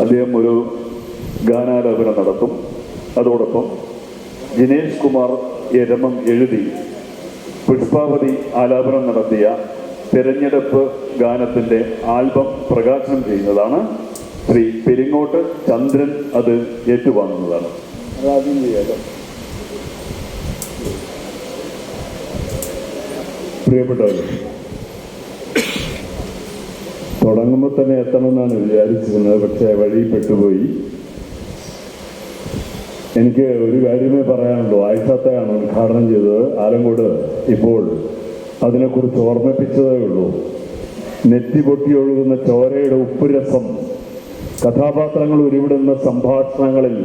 അദ്ദേഹം ഒരു ഗാനാലാപനം നടത്തും. അതോടൊപ്പം ജിനേഷ് കുമാർ രമം എഴുതി പുഷ്പാവതി ആലാപനം നടത്തിയ തെരഞ്ഞെടുപ്പ് ഗാനത്തിന്റെ ആൽബം പ്രകാശനം ചെയ്യുന്നതാണ് ശ്രീ പെരിങ്ങോട്ട് ചന്ദ്രൻ അത് ഏറ്റുവാങ്ങുന്നതാണ്. പ്രിയപ്പെട്ടവർ തുടങ്ങുമ്പോൾ തന്നെ എത്തണമെന്നാണ് വിചാരിച്ചിരുന്നത്. പക്ഷേ വഴി പെട്ടുപോയി. എനിക്ക് ഒരു കാര്യമേ പറയാനുള്ളൂ. ആയിഷത്തെയാണ് ഉദ്ഘാടനം ചെയ്തത്. ആലങ്കോട് ഇപ്പോൾ അതിനെക്കുറിച്ച് ഓർമ്മിപ്പിച്ചതേ ഉള്ളൂ. നെറ്റി പൊട്ടി ഒഴുകുന്ന ചോരയുടെ ഉപ്പുരസം കഥാപാത്രങ്ങൾ ഉരുവിടുന്ന സംഭാഷണങ്ങളിൽ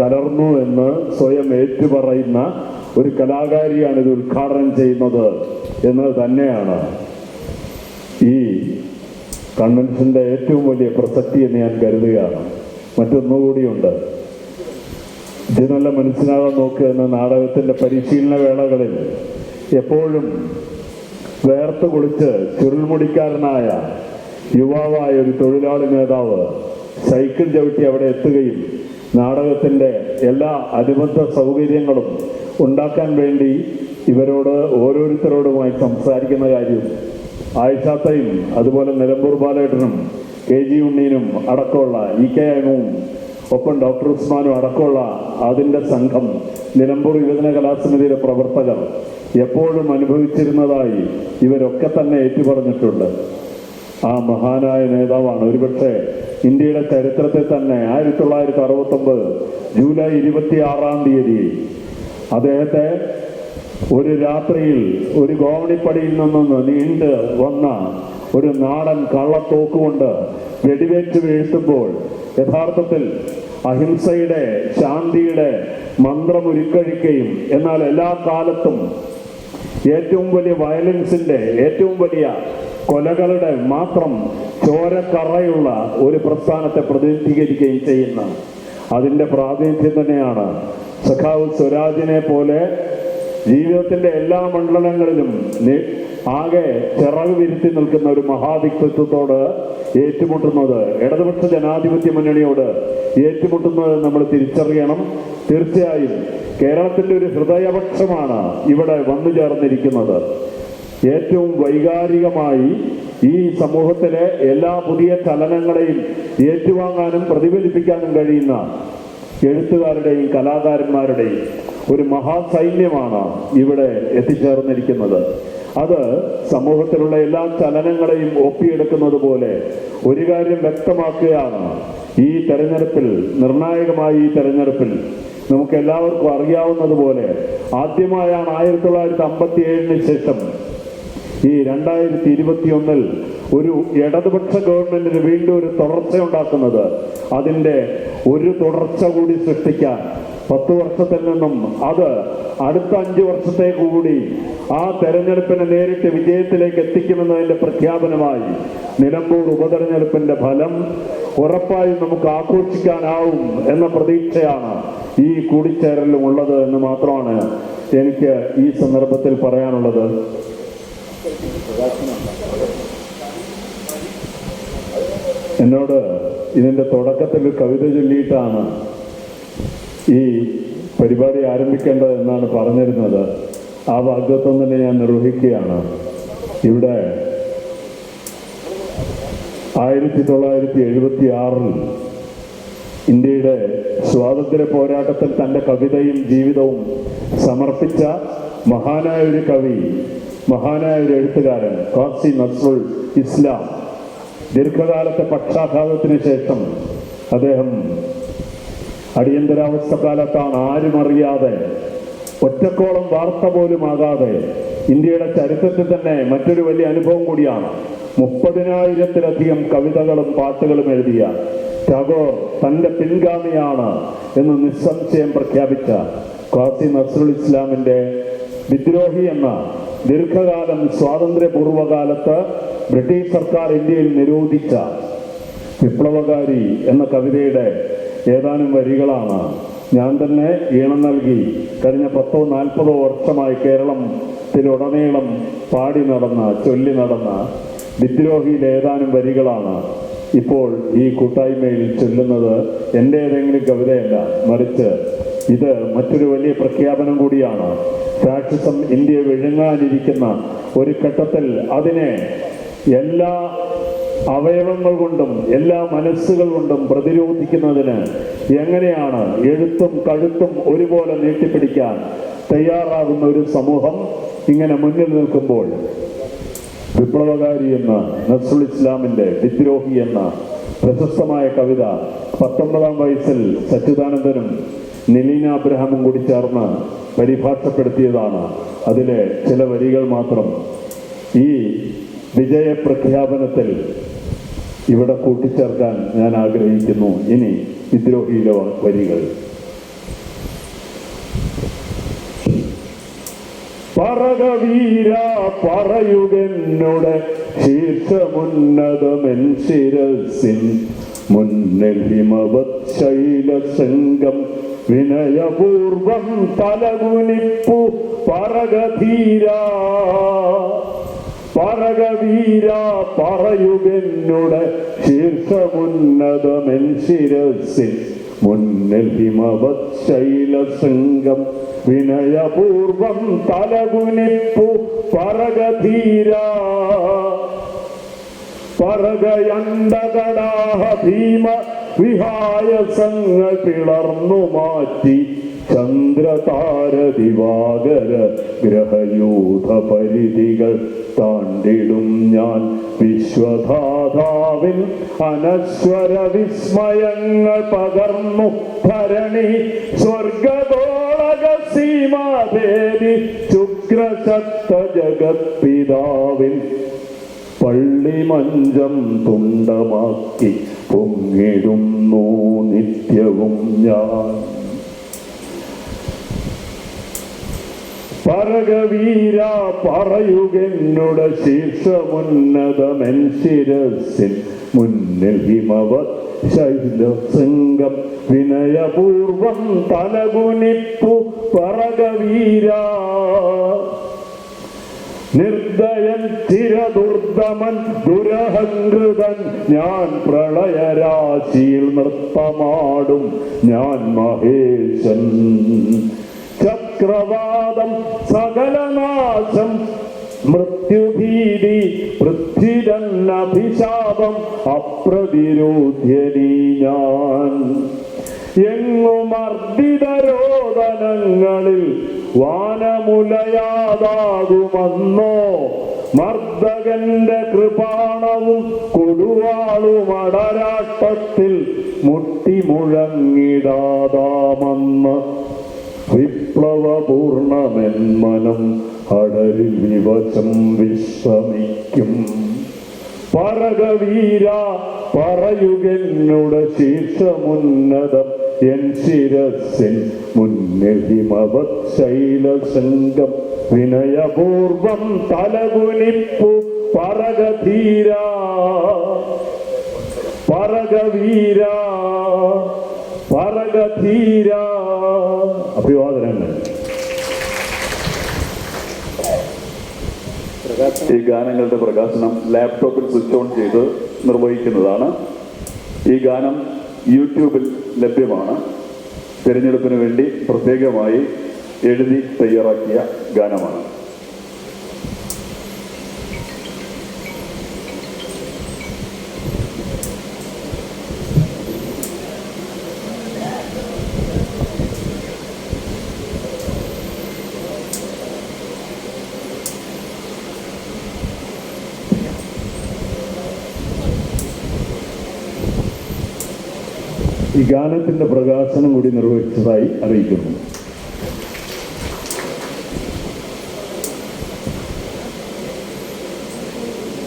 കലർന്നു എന്ന് സ്വയം ഏറ്റുപറയുന്ന ഒരു കലാകാരിയാണ് ഇത് ഉദ്ഘാടനം ചെയ്യുന്നത് എന്നത് തന്നെയാണ്. കൺവെൻഷന്റെ ഏറ്റവും വലിയ പ്രസക്തി എന്ന് ഞാൻ കരുതുകയാണ്. മറ്റൊന്നുകൂടിയുണ്ട്. ഇത് നല്ല മനസ്സിലാകാൻ നോക്കുക എന്ന നാടകത്തിന്റെ പരിശീലന വേളകളിൽ എപ്പോഴും വേർത്ത് കുളിച്ച് ചുരുൾമുടിക്കാരനായ യുവാവായ ഒരു തൊഴിലാളി നേതാവ് സൈക്കിൾ ചവിട്ടി അവിടെ എത്തുകയും നാടകത്തിന്റെ എല്ലാ അനുബന്ധ സൗകര്യങ്ങളും ഉണ്ടാക്കാൻ വേണ്ടി ഇവരോട് ഓരോരുത്തരോടുമായി സംസാരിക്കുന്ന കാര്യം ആയിഷാത്തയും അതുപോലെ നിലമ്പൂർ ബാലേട്ടനും കെ ജി ഉണ്ണീനും അടക്കമുള്ള ഇ കെ അയനും ഒപ്പം ഡോക്ടർ ഉസ്മാനും അടക്കമുള്ള അതിന്റെ സംഘം നിലമ്പൂർ യുവജന കലാസമിതിയിലെ പ്രവർത്തകർ എപ്പോഴും അനുഭവിച്ചിരുന്നതായി ഇവരൊക്കെ തന്നെ ഏറ്റുപറഞ്ഞിട്ടുണ്ട്. ആ മഹാനായ നേതാവാണ്. ഒരുപക്ഷെ ഇന്ത്യയുടെ ചരിത്രത്തിൽ തന്നെ ആയിരത്തി തൊള്ളായിരത്തി അറുപത്തി ഒമ്പത് ജൂലൈ ഇരുപത്തി ആറാം തീയതി അദ്ദേഹത്തെ ഒരു രാത്രിയിൽ ഒരു ഗോവണിപ്പടിയിൽ നിന്നും നീണ്ട് വന്ന ഒരു നാടൻ കള്ളത്തോക്കുകൊണ്ട് വെടിവെച്ച് വീഴ്ത്തുമ്പോൾ യഥാർത്ഥത്തിൽ അഹിംസയുടെ ശാന്തിയുടെ മന്ത്രം ഉരുക്കഴിക്കുകയും എന്നാൽ എല്ലാ കാലത്തും ഏറ്റവും വലിയ വയലൻസിന്റെ ഏറ്റവും വലിയ കൊലകളുടെ മാത്രം ചോരക്കറയുള്ള ഒരു പ്രസ്ഥാനത്തെ പ്രതിനിധീകരിക്കുകയും ചെയ്യുന്ന അതിന്റെ പ്രാതിനിധ്യം തന്നെയാണ് സഖാവ് സ്വരാജിനെ പോലെ ജീവിതത്തിന്റെ എല്ലാ മണ്ഡലങ്ങളിലും ആകെ ചിറക് വിരുത്തി നിൽക്കുന്ന ഒരു മഹാവ്യക്തിത്വത്തോട് ഏറ്റുമുട്ടുന്നത് ഇടതുപക്ഷ ജനാധിപത്യ മുന്നണിയോട് ഏറ്റുമുട്ടുന്നത് നമ്മൾ തിരിച്ചറിയണം. തീർച്ചയായും കേരളത്തിന്റെ ഒരു ഹൃദയപക്ഷമാണ് ഇവിടെ വന്നു ചേർന്നിരിക്കുന്നത്. ഏറ്റവും വൈകാരികമായി ഈ സമൂഹത്തിലെ എല്ലാ പുതിയ ചലനങ്ങളെയും ഏറ്റുവാങ്ങാനും പ്രതിഫലിപ്പിക്കാനും കഴിയുന്ന എഴുത്തുകാരുടെയും കലാകാരന്മാരുടെയും ഒരു മഹാസൈന്യമാണ് ഇവിടെ എത്തിച്ചേർന്നിരിക്കുന്നത്. അത് സമൂഹത്തിലുള്ള എല്ലാ ചലനങ്ങളെയും ഒപ്പിയെടുക്കുന്നത് പോലെ ഒരു കാര്യം വ്യക്തമാക്കുകയാണ്. ഈ തെരഞ്ഞെടുപ്പിൽ നിർണായകമായ ഈ തെരഞ്ഞെടുപ്പിൽ നമുക്ക് എല്ലാവർക്കും അറിയാവുന്നതുപോലെ ആദ്യമായാണ് ആയിരത്തി തൊള്ളായിരത്തി അമ്പത്തി ഏഴിന് ശേഷം ഈ രണ്ടായിരത്തി ഇരുപത്തിയൊന്നിൽ ഒരു ഇടതുപക്ഷ ഗവൺമെന്റിന് വീണ്ടും ഒരു തുടർച്ച ഉണ്ടാക്കുന്നത്. അതിന്റെ ഒരു തുടർച്ച കൂടി സൃഷ്ടിക്കാൻ പത്ത് വർഷത്തിൽ നിന്നും അത് അടുത്ത അഞ്ച് വർഷത്തേക്ക് കൂടി ആ തെരഞ്ഞെടുപ്പിനെ നേരിട്ട് വിജയത്തിലേക്ക് എത്തിക്കുമെന്നതിന്റെ പ്രഖ്യാപനമായി നിലമ്പൂർ ഉപതെരഞ്ഞെടുപ്പിന്റെ ഫലം ഉറപ്പായും നമുക്ക് ആഘോഷിക്കാനാവും എന്ന പ്രതീക്ഷയാണ് ഈ കൂടിച്ചേരലും ഉള്ളത് എന്ന് മാത്രമാണ് എനിക്ക് ഈ സന്ദർഭത്തിൽ പറയാനുള്ളത്. എന്നോട് ഇതിന്റെ തുടക്കത്തിൽ കവിത ചൊല്ലിയിട്ടാണ് ഈ പരിപാടി ആരംഭിക്കേണ്ടത് എന്നാണ് പറഞ്ഞിരുന്നത്. ആ വാഗ്ദത്വം തന്നെ ഞാൻ നിർവഹിക്കുകയാണ്. ഇവിടെ ആയിരത്തി തൊള്ളായിരത്തി എഴുപത്തി ആറിൽ ഇന്ത്യയുടെ സ്വാതന്ത്ര്യ പോരാട്ടത്തിൽ തന്റെ കവിതയും ജീവിതവും സമർപ്പിച്ച മഹാനായ ഒരു കവി മഹാനായ ഒരു എഴുത്തുകാരൻ കാസി നസ്രുൾ ഇസ്ലാം. ദീർഘകാലത്തെ പക്ഷാഘാതത്തിന് ശേഷം അദ്ദേഹം അടിയന്തരാവസ്ഥ കാലത്താണ് ആരും അറിയാതെ ഒറ്റക്കോളം വാർത്ത പോലും ആകാതെ ഇന്ത്യയുടെ ചരിത്രത്തിൽ തന്നെ മറ്റൊരു വലിയ അനുഭവം കൂടിയാണ്. മുപ്പതിനായിരത്തിലധികം കവിതകളും പാട്ടുകളും എഴുതിയ ടാഗോർ തന്റെ പിൻഗാമിയാണ് എന്ന് നിസ്സംശയം പ്രഖ്യാപിച്ച ഖാസി നസ്രുൽ ഇസ്ലാമിന്റെ വിദ്രോഹി എന്ന ദീർഘകാലം സ്വാതന്ത്ര്യപൂർവകാലത്ത് ബ്രിട്ടീഷ് സർക്കാർ ഇന്ത്യയിൽ നിരോധിച്ച വിപ്ലവകാരി എന്ന കവിതയുടെ ഏതാനും വരികളാണ് ഞാൻ തന്നെ ഈണം നൽകി കഴിഞ്ഞ പത്തോ നാൽപ്പതോ വർഷമായി കേരളത്തിലുടനീളം പാടി നടന്ന ചൊല്ലി നടന്ന വിദ്രോഹിയിലെ ഏതാനും വരികളാണ് ഇപ്പോൾ ഈ കൂട്ടായ്മയിൽ ചൊല്ലുന്നത്. എന്റെ ഏതെങ്കിലും കവിതയല്ല മറിച്ച് ഇത് മറ്റൊരു വലിയ പ്രഖ്യാപനം കൂടിയാണ്. ഫാഷിസം ഇന്ത്യ വിഴുങ്ങാനിരിക്കുന്ന ഒരു ഘട്ടത്തിൽ അതിനെ എല്ലാ അവയവങ്ങൾ കൊണ്ടും എല്ലാ മനസ്സുകൾ കൊണ്ടും പ്രതിരോധിക്കുന്നതിന് എങ്ങനെയാണ് എഴുത്തും കഴുത്തും ഒരുപോലെ നീട്ടിപ്പിടിക്കാൻ തയ്യാറാകുന്ന ഒരു സമൂഹം ഇങ്ങനെ മുന്നിൽ നിൽക്കുമ്പോൾ വിപ്ലവകാരി എന്ന നസ്രുൽ ഇസ്ലാമിന്റെ വിദ്രോഹി എന്ന പ്രശസ്തമായ കവിത പത്തൊമ്പതാം വയസ്സിൽ സച്ചിദാനന്ദനും നിലീന അബ്രഹാമും കൂടി ചേർന്ന് പരിഭാഷപ്പെടുത്തിയതാണ്. അതിലെ ചില വരികൾ മാത്രം ഈ വിജയപ്രഖ്യാപനത്തിൽ ഇവിടെ കൂട്ടിച്ചേർക്കാൻ ഞാൻ ആഗ്രഹിക്കുന്നു. ഇനി വിദ്രോഹിയിലെ വരികൾ. പറകവീര പറയുകെന്നോട് ശീർഷമുന്നതമെൻ ശിരസിൻ മുന്നിൽ ഹിമവത് ശൈലശൃംഗം വിനയപൂർവം തലകുനിപ്പു പറകധീര. പറകവീര പറയുകെന്നുട ശീർഷമുന്നതമെൻ ശിരസിൽ മുന്നിൽ ഹിമവത് ശൈലശൃംഗം വിനയപൂർവം തലകുനിപ്പു പറകധീര. പറകയണ്ടകടാഹ ഭീമ വിഹായസങ്ങൾ പിളർന്നു മാറ്റി ചന്ദ്രതാര ദിവാകര ഗ്രഹയൂഥ പരിധികൾ താണ്ടിടും ഞാൻ വിശ്വധാതാവിൽ അനശ്വര വിസ്മയങ്ങൾ പകർന്നു ഭരണി. സ്വർഗതോളക സീമാദേവി ശുക്രശക്ത ജഗത്പിതാവിൽ പള്ളിമഞ്ചം തുണ്ടമാക്കി പൊങ്ങിടുന്നു നിത്യവും ഞാൻ. പറകവീര പറയുകെന്നുട ശീർഷമുന്നതമെൻ ശിരസിൻ മുന്നിൽ ഹിമവത് ശൈലശൃംഗം വിനയപൂർവം തലകുനിപ്പു പറകവീര. നിർദ്ദയൻ ചിരദുർദമൻ ദുരഹങ്കൃതൻ ഞാൻ പ്രളയരാശിയിൽ നൃത്തമാടും ഞാൻ മഹേശൻ. ചക്രവാദം സകലനാശം. മൃത്യുഭീതി പൃഥ്വിരന്നഭിശാപം അപ്രതിരോധ്യനീ ഞാൻ. എങ്ങും അർദ്ദിതരോദനങ്ങളിൽ വാനമുലയാതാകുമെന്നോ മർദ്ദകന്റെ കൃപാണവും കൊടുവാളും അടരാട്ടത്തിൽ മുട്ടിമുഴങ്ങിടാതാമെന്ന് വിപ്ലവപൂർണമെൻ മനം അടരിൽ വിവശം വിശ്രമിക്കും. പറകവീര പറയുകെന്നുട ശീർഷമുന്നതം എൻ ശിരസിൻ മുന്നിൽ ഹിമവത് ശൈലശൃംഗം വിനയപൂർവം തലകുനിപ്പു പറകധീര പറകവീര പറകധീര അഭിവാദനങ്ങൾ. ഈ ഗാനങ്ങളുടെ പ്രകാശനം ലാപ്ടോപ്പിൽ സ്വിച്ച് ഓൺ ചെയ്ത് നിർവഹിക്കുന്നതാണ്. ഈ ഗാനം യൂട്യൂബിൽ ലഭ്യമാണ്. തിരഞ്ഞെടുപ്പിന് വേണ്ടി പ്രത്യേകമായി എഴുതി തയ്യാറാക്കിയ ഗാനമാണ്. ഈ ഗാനത്തിന്റെ പ്രകാശനം കൂടി നിർവഹിച്ചതായി അറിയിക്കുന്നു.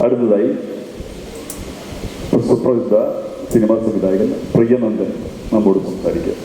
അടുത്തതായി സുപ്രസിദ്ധ സിനിമാ സംവിധായകൻ പ്രിയനന്ദൻ നമ്മോട് സംസാരിക്കുക